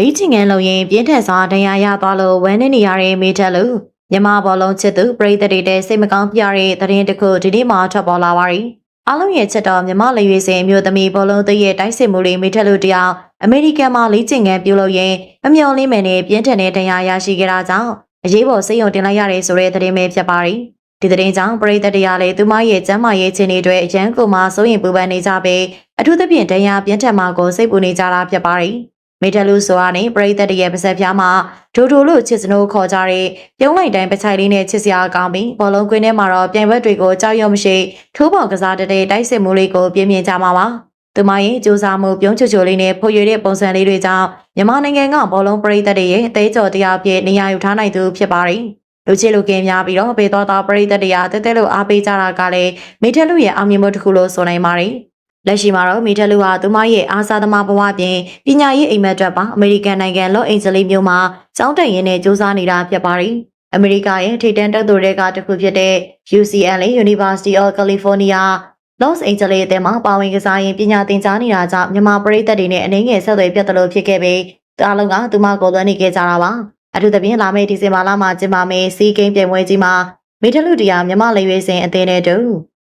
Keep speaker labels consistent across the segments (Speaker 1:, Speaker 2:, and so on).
Speaker 1: လိချင်ငန်းလုံရင်ပြင်းထန်စွာဒဏ်ရာရသွားလို့ဝမ်းနေနေရတဲ့မိထက်လူမြမဘောလုံးချစ်သူပရိသတ်တွေတဲ့စိတ်မကောင်းပြတဲ့သတင်းတစ်ခုဒီနေ့မှထွက်ပေါ်လာပါရီအားလုံးရဲ့ချက်တော်မြမလေရွေးစင်မျိုးသမီးဘောလုံးသရဲ့တိုက်စစ်မှုလေးမိထက်လူတယောက်အမေရိကန်မှာလိချင်ငန်းပြုလုပ်ရင်အမျော်လင်းမယ်နဲ့ပြင်းထန်တဲ့ဒဏ်ရာရရှိခဲ့တာကြောင့်အရေးပေါ်စိတ်ယုံတင်လိုက်ရတယ်ဆိုတဲ့သတင်းပဲဖြစ်ပါရီဒီသတင်းကြောင့်ပရိသတ်တရားလည်းသူမရဲ့ကျမ်းမာရေးခြင်းတွေအတွက်အရန်ကိုမှစိုးရင်ပူပန်နေကြပေအထူးသဖြင့်ဒဏ်ရာပြင်းထန်မှာကိုစိတ်ပူနေကြတာဖြစ်ပါရီ မေတ္တလူဆိုအားနဲ့ပရိသတ်တရဲ့ပါဇက်ဖျားမှာဒိုဒိုလို့ချစ်စနိုးခေါ်ကြတဲ့ပြုံးလိုက်တိုင်းပချိုင်လေးနဲ့ချစ်စရာကောင်းပြီးဘောလုံးကွင်းထဲမှာတော့ပြိုင်ဘက်တွေကိုကြောက်ရွံ့မရှိထိုးပေါကစားတဲ့တိုက်စစ်မှုလေးကိုပြင်းပြင်းကြမှာပါသူမရဲ့စူးစမ်းမှုပြုံးချွတ်ချွတ်လေးနဲ့ဖွရွေတဲ့ပုံစံလေးတွေကြောင့်မြန်မာနိုင်ငံကဘောလုံးပရိသတ်တွေရဲ့အသေးကြော်တရားဖြစ်နေရာယူထားနိုင်သူဖြစ်ပါတယ်လူချစ်လူကင်းများပြီးတော့ဘေတော်တော်ပရိသတ်တွေကတဲတဲလို့အားပေးကြတာကလည်းမိထက်လူရဲ့အောင်မြင်မှုတစ်ခုလို့ဆိုနိုင်ပါတယ် လက်ရှိမှာတော့မီထက်လူဟာသူမရဲ့အားစားသမားဘဝပြင်ပညာရေးအိမ်မက်အတွက်ပါအမေရိကန်နိုင်ငံလော့အိန်ဂျလိမြို့မှာကျောင်းတက်ရင်းနဲ့စူးစမ်းနေတာဖြစ်ပါတယ်။အမေရိကရဲ့ထိပ်တန်းတက်သူတွေကတစ်ခုဖြစ်တဲ့ UCLA University of California Los Angeles တဲမှာပါဝင်ကစားရင်ပညာသင်ကြားနေတာကြောင့်မြန်မာပရိသတ်တွေနဲ့အနေငယ်ဆက်သွယ်ပြတ်တယ်လို့ဖြစ်ခဲ့ပြီးအားလုံးကသူမကိုယ်သွန်းနေခဲ့ကြတာပါ။အထူးသဖြင့်လာမယ့်ဒီဇင်ဘာလမှာကျင်းပမယ့်စီးကိန်းပြိုင်ပွဲကြီးမှာမီထက်လူတရားမြန်မာလေရွေးစင်အသင်းနဲ့တူ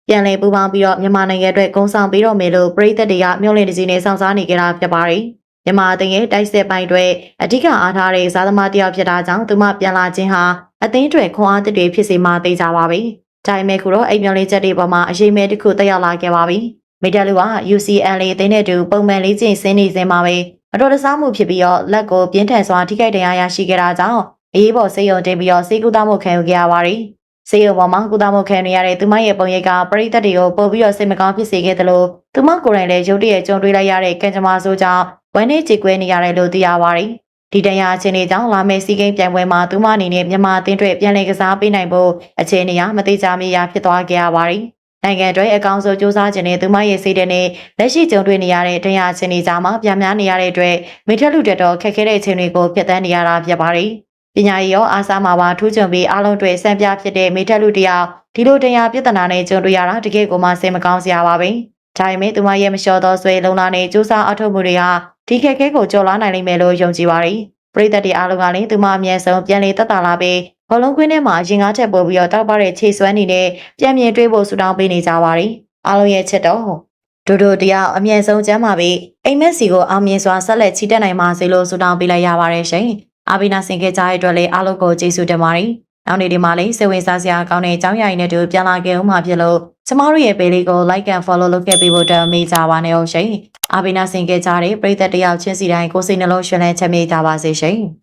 Speaker 1: ပြန်လည်ပူးပေါင်းပြီးတော့မြန်မာနိုင်ငံအတွက်ဂုဏ်ဆောင်ပြီးတော့မယ်လို့ပြည်သက်တွေကမျှော်လင့်တကြီးနဲ့စောင့်စားနေကြတာဖြစ်ပါတယ်။မြန်မာအသင်းရဲ့တိုက်စစ်ပိုင်းတွေအဓိကအားထားတဲ့စားသမားတယောက်ဖြစ်တာကြောင့်သူမပြန်လာခြင်းဟာအသင်းတွေခွန်အားတစ်တွေဖြစ်စေမှသိကြပါပြီ။ဒါပေမဲ့ခုတော့အိမ်မျှော်လင့်ချက်တွေပေါ်မှာအရေးမဲတစ်ခုတက်ရောက်လာခဲ့ပါပြီ။မိတလူက UCLA အသင်းနဲ့တူပုံမှန်လေးချင်းဆင်းနေစင်မှာပဲအတော်တဆမှုဖြစ်ပြီးတော့လက်ကိုပြင်းထန်စွာထိခိုက်ဒဏ်ရာရရှိခဲ့တာကြောင့်အရေးပေါ်ဆေးရုံတင်ပြီးတော့ဆေးကုသမှုခံယူခဲ့ရပါတယ်။ ဆေးရုံပေါ်မှာကုသမှုခံနေရတဲ့သူမရဲ့ပုံရိပ်ကပရိသတ်တွေကိုပို့ပြီးတော့စိတ်မကောင်းဖြစ်စေခဲ့တယ်လို့သူမကိုယ်တိုင်လည်းရုတ်တရက်ကြုံတွေ့လိုက်ရတဲ့ကံကြမ္မာဆိုးကြောင့်ဝမ်းနည်းကြေကွဲနေရတယ်လို့သိရပါတယ်။ဒီတရားအခြေအနေကြောင့်လာမယ့်စီးကိန်းပြိုင်ပွဲမှာသူမအနေနဲ့မြန်မာအသင်းတွေပြန်လည်ကစားပေးနိုင်ဖို့အခြေအနေအမသေးချာမရဖြစ်သွားခဲ့ရပါတယ်။နိုင်ငံအတွက်အကောင်းဆုံးစူးစမ်းခြင်းနဲ့သူမရဲ့စိတ်ဓာတ်နဲ့လက်ရှိကြုံတွေ့နေရတဲ့တရားအခြေအနေကြားမှာပြန်များနေရတဲ့အတွက်မိထက်လူတက်တော့ခက်ခဲတဲ့အခြေအနေကိုဖျက်ဆီးနေရတာဖြစ်ပါတယ်။ ပညာရေးရောအားစားမှာပါထူးချွန်ပြီးအားလုံးတွေစံပြဖြစ်တဲ့မိထက်လူတယောက်ဒီလိုတရားပြဿနာနဲ့ကြုံတွေ့ရတာတကယ်ကိုမှစိတ်မကောင်းစရာပါပဲ။ဒါပေမဲ့သူမရဲ့မလျှော်သောဆွေလုံလာနဲ့စူးစမ်းအထောက်မှုတွေဟာဒီခက်ခဲကိုကျော်လွှားနိုင်လိမ့်မယ်လို့ယုံကြည်ပါတယ်။ပရိသတ်တွေအားလုံးကလည်းသူမအမြဲဆုံးပြန်လေတက်တာလာပြီးဘောလုံးကွင်းထဲမှာရင်ကားချက်ပို့ပြီးတော့တောက်ပတဲ့ခြေစွမ်းနေနဲ့ပြန်မြင်တွေးဖို့ဆူတောင်းပေးနေကြပါတယ်။အားလုံးရဲ့ချစ်တော်ဒိုဒိုတယောက်အမြဲဆုံးကျမ်းပါပြီးအိမ်မက်စီကိုအောင်မြင်စွာဆက်လက်ချီတက်နိုင်ပါစေလို့ဆူတောင်းပေးလိုက်ရပါတယ်ရှင်။ အာဘီနာဆင်ခဲ့ကြတဲ့အတွက်လည်းအားလုံးကိုကျေးဇူးတင်ပါတယ်။နောက်နေ့ဒီမှာလည်းစိတ်ဝင်စားစရာကောင်းတဲ့အကြောင်းအရာတွေနဲ့တူပြန်လာခဲ့ဦးမှာဖြစ်လို့ကျမတို့ရဲ့ page လေးကို like and follow လုပ်ခဲ့ပေးဖို့တောင်းမိကြပါနဲ့ဟုတ်ရှင်။အာဘီနာဆင်ခဲ့ကြတဲ့ပရိသတ်တယောက်ချင်းစီတိုင်းကိုယ်စိတ်နှလုံးရှင်လန်းချမ်းမြေ့ကြပါစေရှင်။